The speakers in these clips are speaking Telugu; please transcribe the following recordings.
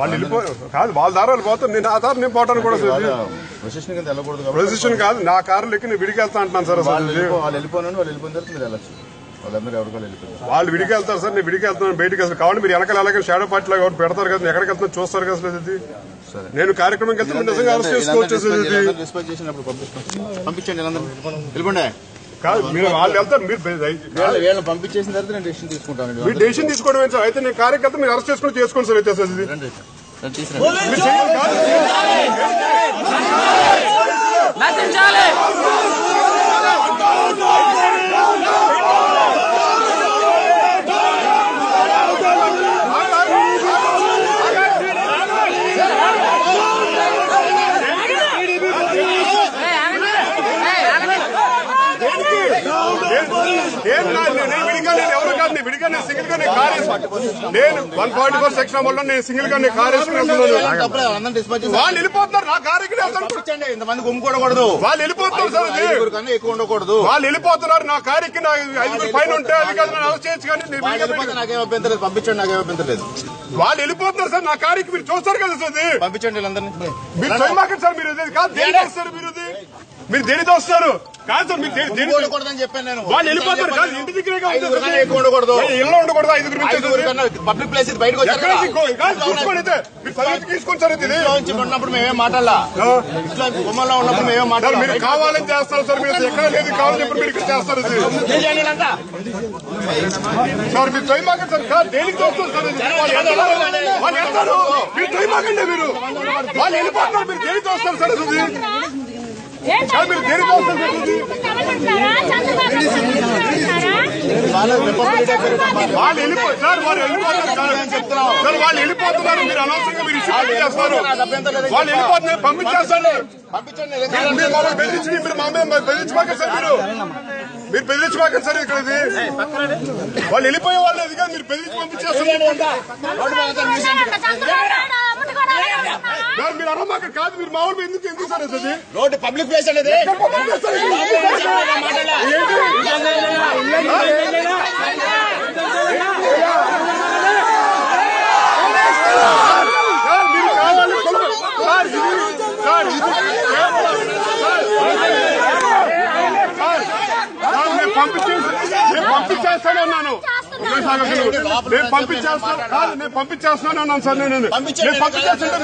వాళ్ళు వెళ్ళిపో కాదు వాళ్ళ దారాలు పోతారు. నేను ఆ దారి నేను పోవటానికి కూడా సార్. ప్రొసెషన్ కింద వెళ్ళకూడదు కాబట్టి పొజిషన్ కాదు నా కారు లెక్కి నేను విడికి వెళ్తా అంటున్నాను సార్ అసలు. వాళ్ళు. వెళ్ళిపో వాళ్ళు వెళ్ళిపోయిన వాళ్ళు వెళ్ళిపోయిన తర్వాత మీరు వెళ్ళచ్చు. వాళ్ళందరూ ఎవరికో వెళ్ళిపోయారు వాళ్ళు విడికి వెళ్తారు సార్ నేను విడికి వెళ్తాను బయటికి అసలు. కావాలి మీరు వెనకాల ఎలాగైనా షాడో పార్టీ లాగా పెడతారు కదా ఎక్కడికి వెళ్తున్నా చూస్తారు కదా అసలు ఇది. సరే. నేను కార్యక్రమంకి వెళ్తే మీరు నిజంగా అరెస్ట్ చేసుకోవచ్చు అసలు ఇది. డిస్పాచ్ చేసినప్పుడు పంపిస్తాం పంపించండి వెళ్ళిపోండి. కాదు మీరు వాళ్ళు వెళ్తారు మీరు వీళ్ళు వీళ్ళని పంపించేసిన తర్వాత నేను డెసిషన్ తీసుకుంటాను మీరు డెసిషన్ తీసుకోవడం ఏంటి సార్? అయితే నేను కార్యకర్త మీరు అరెస్ట్ చేసుకుని చేసుకోండి సార్ అయితే అసలు ఇది. రండి రండి, తీసుకురండి మీరు చేయాలి కాదు. నశించాలి నేను నా- నేను నేను విడిగా నేను ఎవరు కాదు నేను విడిగా నేను సింగిల్గా నేను కార్ నేను వన్ ఫార్టీ ఫోర్ సెక్షన్ వల్ల నేను సింగిల్గా నేను కార్ వేసుకుని వెళ్తున్నాను తప్పలేదు అందరం డిస్పాచ్ చేసి వాళ్ళు వెళ్ళిపోతున్నారు నా కారు పంపించండి ఇంతమంది గుమ్ముకూడకూడదు వాళ్ళు వెళ్ళిపోతున్నారు సార్ అది. ఎక్కువ ఉండకూడదు. వాళ్ళు వెళ్ళిపోతున్నారు నా కారు ఎక్కి నా ఐదుగురు పైన ఉంటే అది కాదు నేను అరెస్ట్ చేయొచ్చు కానీ నేను వాళ్ళు విడిగా వెళ్ళిపోతే నాకేం అభ్యంతరం లేదు పంపించండి నాకేం అభ్యంతరం లేదు. వాళ్ళు వెళ్ళిపోతున్నారు సార్ నా కారు ఎక్కి మీరు చూస్తారు కదా సార్. పంపించండి వీళ్ళందరినీ. మీరు సార్ మీరు కాదు వస్తారు మీరు మీరు దేనితో వస్తారు కాదు సార్ మీరు ఉండకూడదని చెప్పాను నేను. వాళ్ళు వెళ్ళిపోతారు. కాదు ఇంటి దగ్గరే ఐదుగురు కన్నా ఎక్కువ ఉండకూడదు. ఇల్లు ఉండకూడదు ఐదుగురు నుంచి ఐదుగురు కన్నా పబ్లిక్ ప్లేస్ ఇది బయటకు ఎక్కడ కాదు, చూసుకోండి అయితే. మీరు పర్మిషన్ తీసుకోండి సార్ ఇది. ఇంట్లో నుంచి ఉన్నప్పుడు మేమేం మాట్లాడాలా? ఇంట్లో గుమ్మంలో ఉన్నప్పుడు మేమేం సార్ మాట్లాడాలి? మీరు కావాలని చేస్తారు సార్ మీరు ఎక్కడ లేదు కావాలని చెప్పి మీరు ఇక్కడ చేస్తారు ఇది. సార్ మీరు చేయమాకండి సార్. కాదు దేనికి చూస్తారు సార్ ఇది? వాళ్ళు వెళ్తారు. వాళ్ళు వెళ్తారు మీరు చేయమాకండి మీరు. వాళ్ళు వెళ్ళిపోతారు మీరు దేనికి చూస్తారు సార్ ఇది? సార్ మీరు దేనికి చూస్తారు సార్ ఇది వాళ్ళు వెళ్ళిపోతారు వాళ్ళు వెళ్ళిపోతున్నారు మీరు అనవసరంగా మీరు ఇష్యూ చేస్తారు. వాళ్ళు వెళ్ళిపోతున్నారు. మీరు సార్ మీరు. మీరు బెదిరించమాకండి సార్ ఇక్కడ ఇది. వాళ్ళు వెళ్ళిపోయే వాళ్ళు ఇది కాదు మీరు బెదిరించి పంపించేస్తారు. అనమాకండి కాదు మీరు మామూలు ఎందుకు ఎందుకు సార్ అది రోడ్డు పబ్లిక్ ప్లేస్ అనేది. పంపించేస్తాను అన్నాను నేను పంపించేస్తాను కాదు నేను పంపించేస్తాను అన్నాను సార్ నేను నేను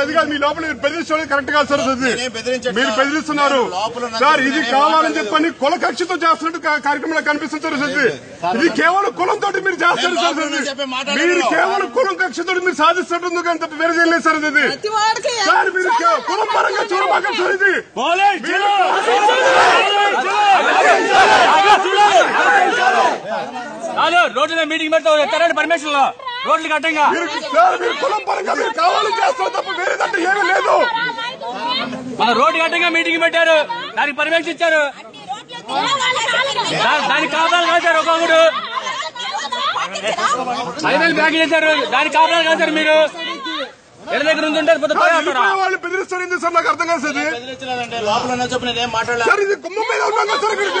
అది కాదు మీ లోపల మీరు బెదిరించడం కరెక్ట్ కాదు సార్ అది నేనేం బెదిరించట్లా. మీరు బెదిరిస్తున్నారు. సార్ ఇది కావాలని చెప్పని కుల కక్షతో చేస్తున్నట్టు కార్యక్రమంలో కనిపిస్తుంది సార్ ఇది కేవలం కులంతో మీరు చేస్తారు సార్. మీరు కేవలం కులం కక్షతో మీరు సాధిస్తున్నందుకు కానీ తప్ప వేరే చేయలేదు సార్ ఇది సార్ మీరు కే- కులం పరంగా చూడమాకండి సార్ ఇది. మీటింగ్ పెడతావు తెరండి పర్మిషన్లో. రోడ్లు కట్టంగా. మీరు సార్ మీరు కులం పరంగా మీరు కావాలని చేస్తారు తప్ప వేరేదంటే ఏమీ లేదు. మన రోడ్డు కట్టంగా మీటింగ్ పెట్టారు. దానికి పర్మిషన్ ఇచ్చారు. దానికి కాపాలు కాశారు ఒక్కొక్కడు ఫైనల్ బ్యాగ్ చేశారు. దానికి కాపాలు కాశారు మీరు. ఎడ దగ్గర వాళ్ళు బెదిరిస్తారు ఏంటి సార్? నాకు అర్థం కాదు సార్ లోపల మాట్లాడలే సార్ ఇది గుమ్మం మీద ఉన్నాం కదా సార్ ఇక్కడికి